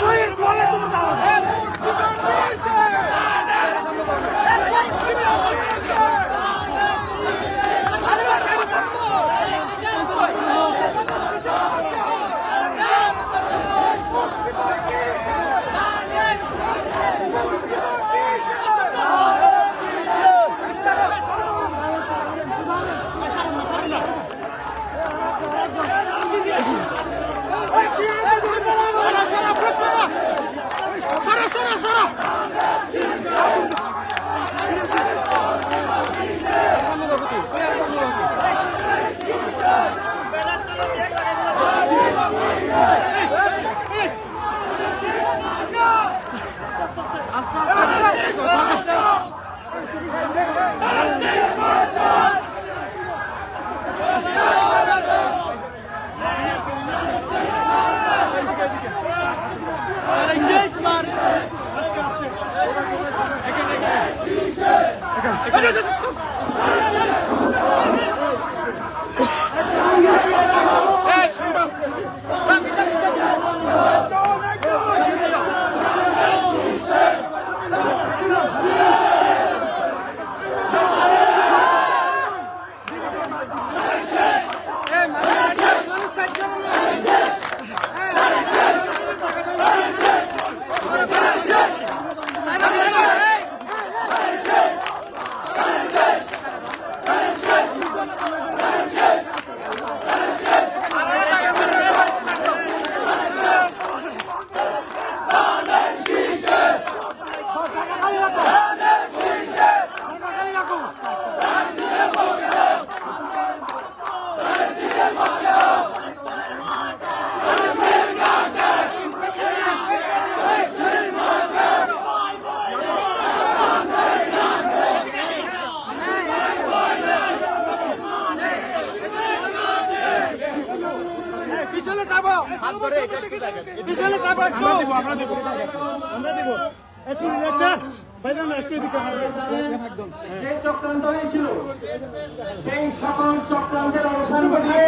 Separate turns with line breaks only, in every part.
ভাই। Come on. পিছনে যাব পিছনে যাব
আমরা দেবো আমরা দেবো
যে চক্রান্ত হয়েছিল সেই সকল চক্রান্তের অবসান ঘটিয়ে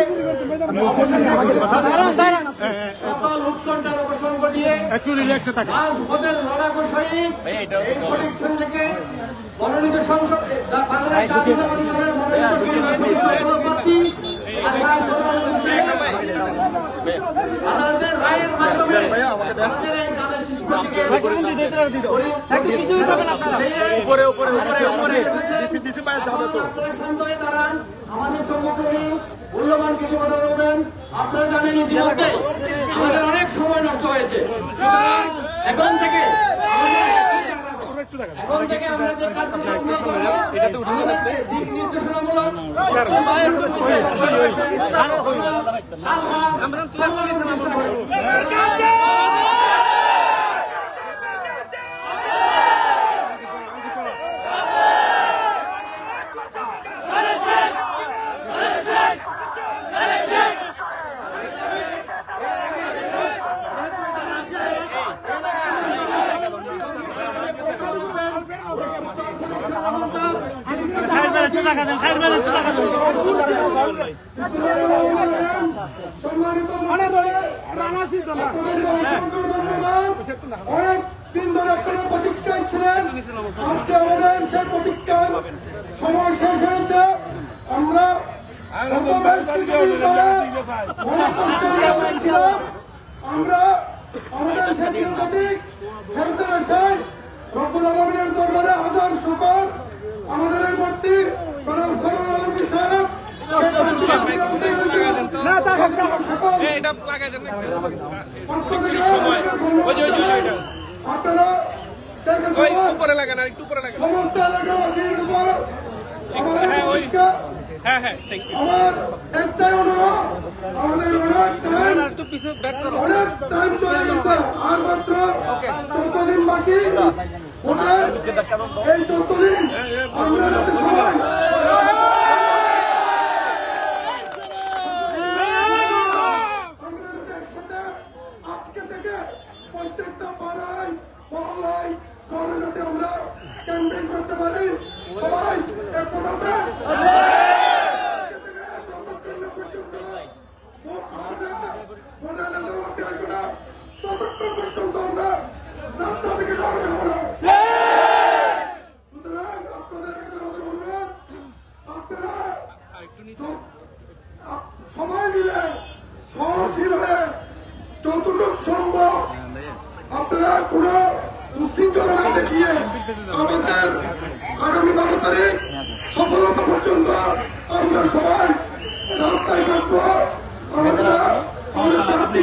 সকল উৎকণ্ঠার অবসান ঘটিয়ে আজ ভোটের লড়াকু সৈনিক এই পরীক্ষণ থেকে মনোনীত সংসদ বাংলাদেশ মনোনীত সংসদ আদালতের রায়ের মাধ্যমে আমাদের এই
আপনারা
উপরে উপরে উপরে উপরে দিছি দিছি পায়ে যাবে তো।
আমাদের সম্মুখে মূল্যবান কিছু কথা বলবেন আপনারা জানেন ইতিমধ্যে আমাদের অনেক সময় নষ্ট হয়েছে এখন থেকে আমাদের কার্যক্রম আমাদের দিক নির্দেশনামূলক
আমরা
অনেক দিন ধরে আপনারা প্রতীক্ষায় ছিলেন। আজকে আমাদের সেই প্রতীক্ষার সময় শেষ হয়েছে। আমরা। আমরা আমাদের সেই প্রতীক ফেরতে এসে দরবারে হাজার শুকর। আমাদের এই মূর্তি জনাব সরল আলমী সাহেব। আপনারা
উপরে লাগান আর একটু উপরে লাগান।
সমস্ত এলাকাবাসীর উপর আমাদের
হ্যাঁ, হ্যাঁ হ্যাঁ
আমার একটাই অনুরোধ আমাদের অনেক টাইম
একটু পিছনে ব্যাক করো।
অনেক টাইম চলে গেছে। আর মাত্র চোদ্দ দিন বাকি। এই আপনারা কোন উশৃঙ্খলা না দেখিয়ে আমাদের আগামী বারো তারিখ সফলতা পর্যন্ত আমরা সবাই রাস্তায় থাকব। আমাদের
প্রার্থী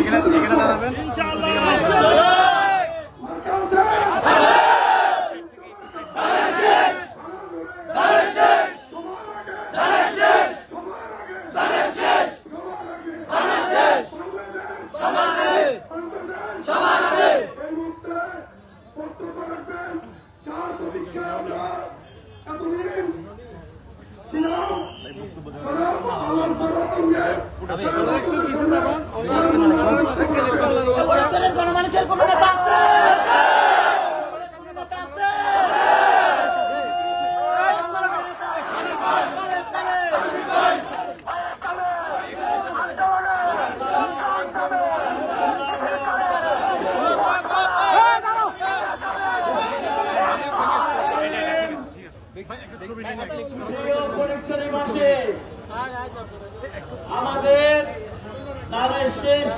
আমাদের তাদের শেষ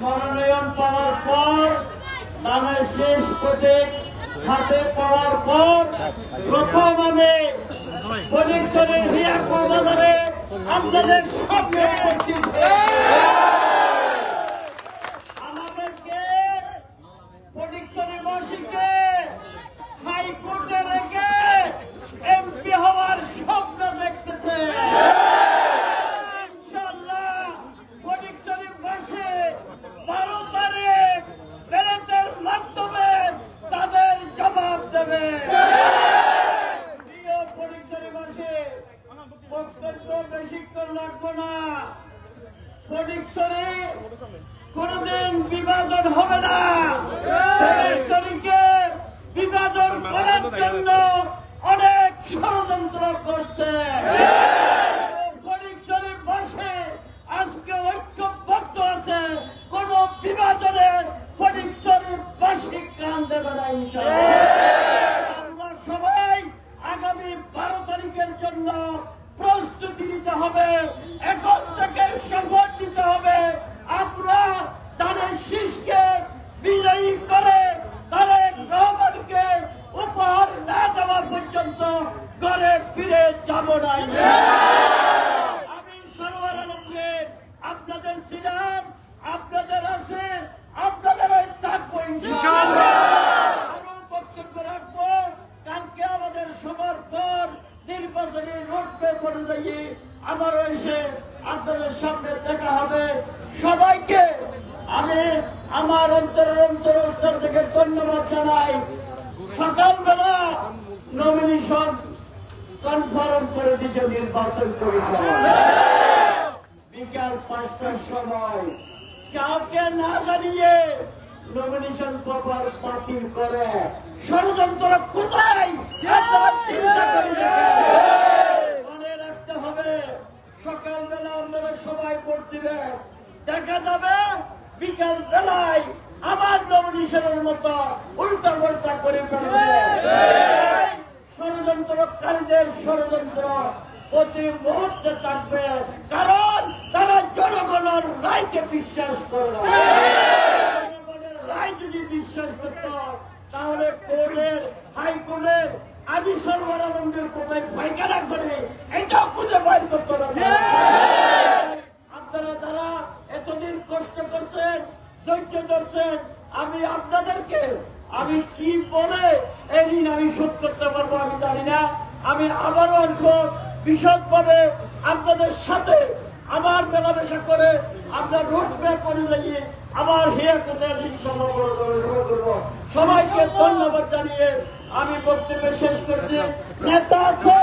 মনোনয়ন পাওয়ার পর তাদের শেষ প্রজেক্ট হাতে পাওয়ার পর প্রথম আমি হিয়া বাজারে আপনাদের সামনে উপস্থিত করছে পরীক্ষারী বসে আজকে ঐক্যবদ্ধ আছে কোন বিভাজনে পরীক্ষারী বসে কান দেবে না ইনশাআল্লাহ। আমরা সবাই আগামী বারো তারিখের জন্য প্রস্তুতি নিতে হবে এখন থেকে শপথ নিতে হবে আমরা তাদের শীষকে বিজয়ী করে তারেক রহমানকে উপহার না দেওয়া পর্যন্ত ঘরে ফিরে যাব না আমি সরোয়ার আলমগীর আপনাদের ছিলাম আপনাদের আছে আপনাদের থাকব ইনশাআল্লাহ আরও বক্তব্য রাখব কালকে আমাদের সবার পর নির্বাচনী রোডম্যাপ অনুযায়ী আবারও এসে আপনাদের সামনে দেখা হবে সবাইকে আমি আমার অন্তরের অন্তর অন্তর থেকে ধন্যবাদ জানাই সকালবেলা নমিনেশন কনফার্ম করে দিয়েছে নির্বাচন কমিশন। বিকাল পাঁচটার সময় কাউকে না জানিয়ে নমিনেশন পেপার বাতিল করে। ষড়যন্ত্র কোথায়? মনে রাখতে হবে, সকালবেলা আপনারা সবাই ভোট দিবেন। দেখা যাবে বিকাল বেলায় আবার নমিনেশনের মতো উল্টা পাল্টা করে ফেলবে। ষড়যন্ত্রকারীদের ষড়যন্ত্র প্রতি মুহূর্তে থাকবে কারণ তারা জনগণের রায়কে বিশ্বাস করে জনগণের রায় যদি বিশ্বাস করত তাহলে কোর্টের হাইকোর্টের আমি সর্বানন্দের কোথায় পায়খানা করে এটাও খুঁজে বাইর করতে না আপনারা যারা এতদিন কষ্ট করছেন ধৈর্য ধরছেন আমি আপনাদেরকে আমি কি বলে এই ঋণ আমি শোধ করতে পারব আমি জানি না। আমি আবারও আসব বিশদভাবে আপনাদের সাথে আবার মেলামেশা করে আপনার রোড ম্যাপ অনুযায়ী আবার হেয়ার করতে আসি করে। সবাইকে ধন্যবাদ জানিয়ে আমি বক্তব্য শেষ করছি। নেতা আছে!